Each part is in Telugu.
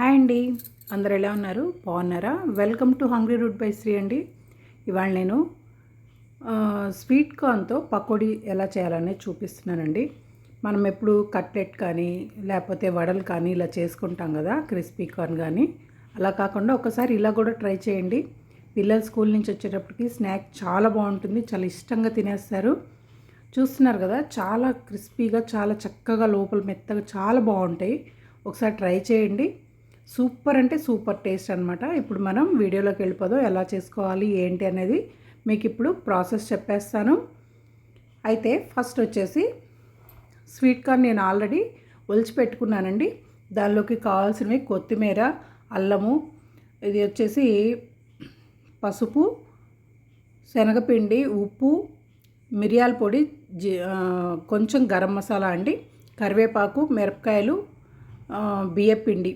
హాయ్ అండి. అందరు ఎలా ఉన్నారు? బాగున్నారా? Welcome to hungry root by Sri అండి. ఇవాళ నేను స్వీట్ కార్న్తో పకోడీ ఎలా చేయాలనేది చూపిస్తున్నానండి. మనం ఎప్పుడు కట్లెట్ కానీ లేకపోతే వడలు కానీ ఇలా చేసుకుంటాం కదా క్రిస్పీ కార్న్ కానీ. అలా కాకుండా ఒకసారి ఇలా కూడా ట్రై చేయండి. పిల్లలు స్కూల్ నుంచి వచ్చేటప్పటికి స్నాక్ చాలా బాగుంటుంది చాలా ఇష్టంగా తినేస్తారు. చూస్తున్నారు కదా చాలా క్రిస్పీగా చాలా చక్కగా లోపల మెత్తగా చాలా బాగుంటాయి. ఒకసారి ట్రై చేయండి. సూపర్ అంటే సూపర్ టేస్ట్ అనమాట ఇప్పుడు మనం వీడియోలోకి వెళ్ళిపోదాం ఎలా చేసుకోవాలి ఏంటి అనేది మీకు ఇప్పుడు ప్రాసెస్ చెప్పేస్తాను. అయితే ఫస్ట్ వచ్చేసి స్వీట్ కార్న్ నేను ఆల్రెడీ ఒలిచిపెట్టుకున్నానండి దానిలోకి కావాల్సినవి కొత్తిమీర అల్లము ఇది వచ్చేసి పసుపు శనగపిండి ఉప్పు మిరియాల పొడి కొంచెం గరం మసాలా అండి కరివేపాకు మిరపకాయలు బియ్యపిండి.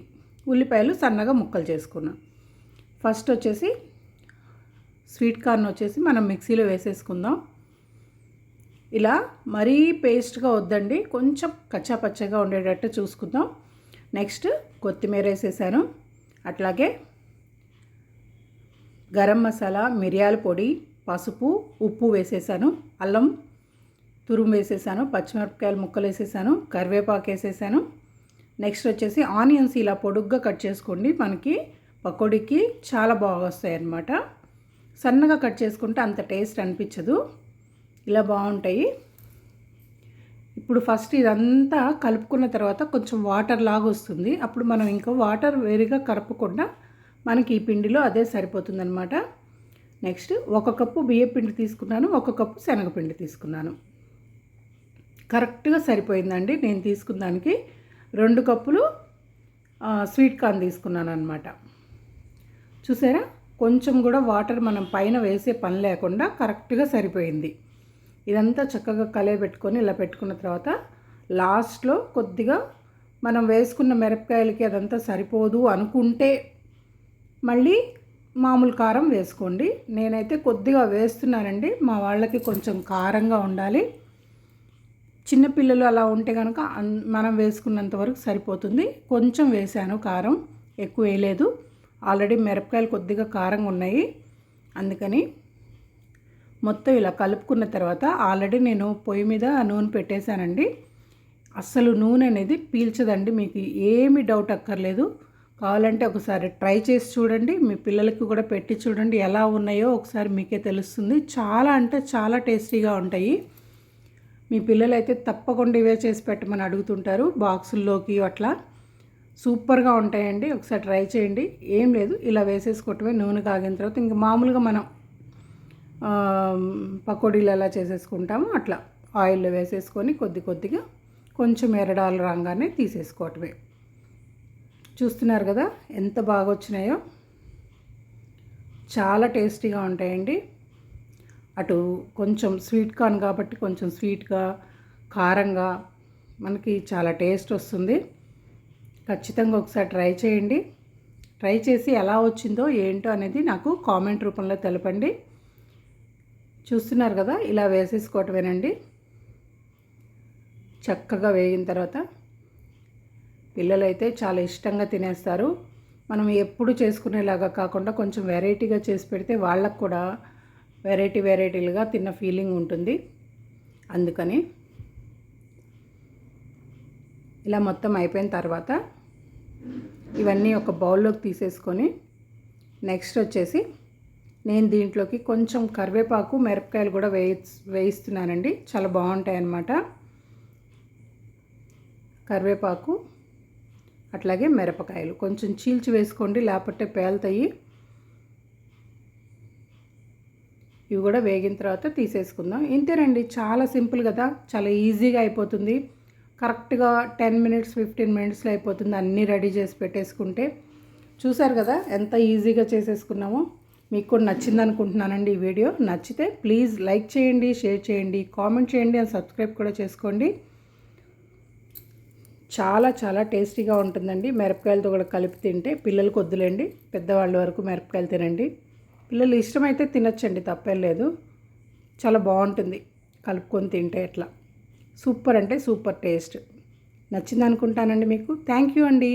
ఉల్లిపాయలు సన్నగా ముక్కలు చేసుకున్నాం. ఫస్ట్ వచ్చేసి స్వీట్ కార్న్ వచ్చేసి మనం మిక్సీలో వేసేసుకుందాం. ఇలా మరీ పేస్ట్గా వద్దండి కొంచెం కచ్చాపచ్చగా ఉండేటట్టు చూసుకుందాం. నెక్స్ట్ కొత్తిమీర వేసేసాను. అట్లాగే గరం మసాలా మిరియాల పొడి పసుపు ఉప్పు వేసేసాను. అల్లం తురుము వేసేసాను పచ్చిమిరపకాయలు ముక్కలు వేసేసాను కరివేపాకు వేసేసాను. నెక్స్ట్ వచ్చేసి ఆనియన్స్ ఇలా పొడుగ్గా కట్ చేసుకోండి. మనకి పకోడీకి చాలా బాగా వస్తాయి అన్నమాట సన్నగా కట్ చేసుకుంటే అంత టేస్ట్ అనిపించదు. ఇలా బాగుంటాయి. ఇప్పుడు ఫస్ట్ ఇదంతా కలుపుకున్న తర్వాత కొంచెం వాటర్ లాగా వస్తుంది అప్పుడు మనం ఇంకా వాటర్ వేరుగా కలపకుండా మనకి ఈ పిండిలో అదే సరిపోతుందన్నమాట. నెక్స్ట్ ఒక కప్పు బియ్య పిండి తీసుకున్నాను. ఒక కప్పు శనగపిండి తీసుకున్నాను. కరెక్ట్గా సరిపోయిందండి. నేను తీసుకున్న దానికి రెండు కప్పులు స్వీట్ కార్న్ తీసుకున్నాను అనమాట చూసారా? కొంచెం కూడా వాటర్ మనం పైన వేసే పని లేకుండా కరెక్ట్గా సరిపోయింది. ఇదంతా చక్కగా కలే పెట్టుకొని ఇలా పెట్టుకున్న తర్వాత లాస్ట్లో కొద్దిగా మనం వేసుకున్న మిరపకాయలకి అదంతా సరిపోదు అనుకుంటే మళ్ళీ మామూలు కారం వేసుకోండి. నేనైతే కొద్దిగా వేస్తున్నానండి. మా వాళ్ళకి కొంచెం కారంగా ఉండాలి. చిన్నపిల్లలు అలా ఉంటే కనుక మనం వేసుకున్నంత వరకు సరిపోతుంది. కొంచెం వేసాను కారం ఎక్కువ వేయలేదు. ఆల్రెడీ మిరపకాయలు కొద్దిగా కారంగా ఉన్నాయి. అందుకని మొత్తం ఇలా కలుపుకున్న తర్వాత ఆల్రెడీ నేను పొయ్యి మీద నూనె పెట్టేశానండి. అస్సలు నూనె అనేది పీల్చదండి. మీకు ఏమి డౌట్ అక్కర్లేదు. కావాలంటే ఒకసారి ట్రై చేసి చూడండి. మీ పిల్లలకి కూడా పెట్టి చూడండి. ఎలా ఉన్నాయో ఒకసారి మీకే తెలుస్తుంది. చాలా అంటే చాలా టేస్టీగా ఉంటాయి. మీ పిల్లలు అయితే తప్పకుండా ఇవే చేసి పెట్టమని అడుగుతుంటారు. బాక్సుల్లోకి అట్లా సూపర్గా ఉంటాయండి. ఒకసారి ట్రై చేయండి. ఏం లేదు. ఇలా వేసేసుకోవటమే నూనె కాగిన తర్వాత ఇంక మామూలుగా మనం పకోడీలు ఎలా చేసేసుకుంటామో అట్లా ఆయిల్లో వేసేసుకొని కొద్ది కొద్దిగా కొంచెం ఎరడాలు రాగానే తీసేసుకోవటమే. చూస్తున్నారు కదా ఎంత బాగా వచ్చినాయో చాలా టేస్టీగా ఉంటాయండి. అటు కొంచెం స్వీట్ కార్న్ కాబట్టి కొంచెం స్వీట్గా కారంగా మనకి చాలా టేస్ట్ వస్తుంది. ఖచ్చితంగా ఒకసారి ట్రై చేయండి. ట్రై చేసి ఎలా వచ్చిందో ఏంటో అనేది నాకు కామెంట్ రూపంలో తెలపండి. చూస్తున్నారు కదా ఇలా వేసేసుకోవటమేనండి. చక్కగా వేగిన తర్వాత పిల్లలైతే చాలా ఇష్టంగా తినేస్తారు. మనం ఎప్పుడు చేసుకునేలాగా కాకుండా కొంచెం వెరైటీగా చేసి పెడితే వాళ్ళకు కూడా వెరైటీ వెరైటీలుగా తిన్న ఫీలింగ్ ఉంటుంది. అందుకని ఇలా మొత్తం అయిపోయిన తర్వాత ఇవన్నీ ఒక బౌల్లోకి తీసేసుకొని నెక్స్ట్ వచ్చేసి నేను దీంట్లోకి కొంచెం కరివేపాకు మిరపకాయలు కూడా వేయి వేయిస్తున్నానండి. చాలా బాగుంటాయి అన్నమాట. కరివేపాకు అట్లాగే మిరపకాయలు. కొంచెం చీల్చి వేసుకోండి లేకపోతే పేలుతాయి. ఇవి కూడా వేగిన తర్వాత తీసేసుకుందాం. ఇంతేనండి చాలా సింపుల్ కదా. చాలా ఈజీగా అయిపోతుంది. కరెక్ట్గా టెన్ మినిట్స్ ఫిఫ్టీన్ మినిట్స్లో అయిపోతుంది అన్నీ రెడీ చేసి పెట్టేసుకుంటే. చూసారు కదా ఎంత ఈజీగా చేసేసుకున్నామో. మీకు కూడా నచ్చింది అనుకుంటున్నానండి ఈ వీడియో. నచ్చితే ప్లీజ్ లైక్ చేయండి షేర్ చేయండి కామెంట్ చేయండి అండ్ సబ్స్క్రైబ్ కూడా చేసుకోండి. చాలా చాలా టేస్టీగా ఉంటుందండి. మిరపకాయలతో కూడా కలిపి తింటే పిల్లలకు వద్దులేండి. పెద్దవాళ్ళ వరకు మిరపకాయలు తినండి. పిల్లలు ఇష్టమైతే తినచ్చండి తప్పేం లేదు. చాలా బాగుంటుంది కలుపుకొని తింటే ఎట్లా. సూపర్ అంటే సూపర్ టేస్ట్. నచ్చింది అనుకుంటానండి మీకు. థ్యాంక్ యూ అండి.